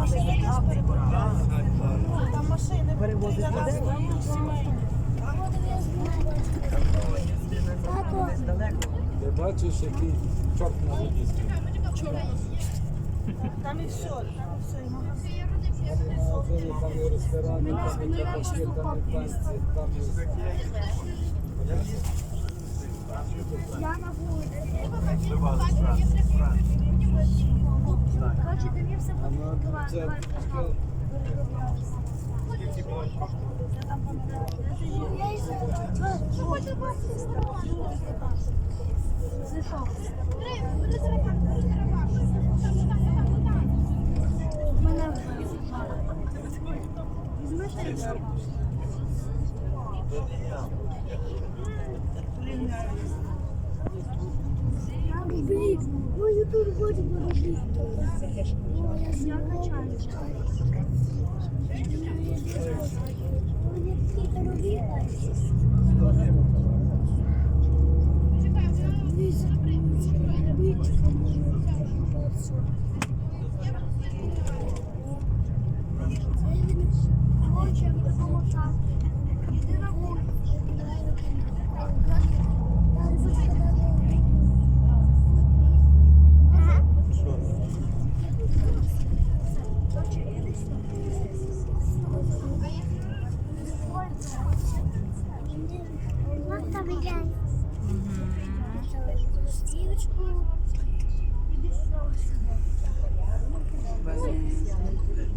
машини теж переправляють. Там машини Перевозять людей? Ти бачиш, який чорт на воді Там і все, там і все, і магазин. Там і ресторани, там і і... Я на вулиці. Коротше, ти мені все це. Мене ну я тут хочу поробити. Я качаю. Хоче допомогти. Іди на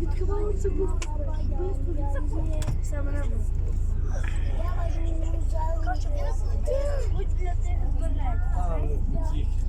Відкривається саме на для тих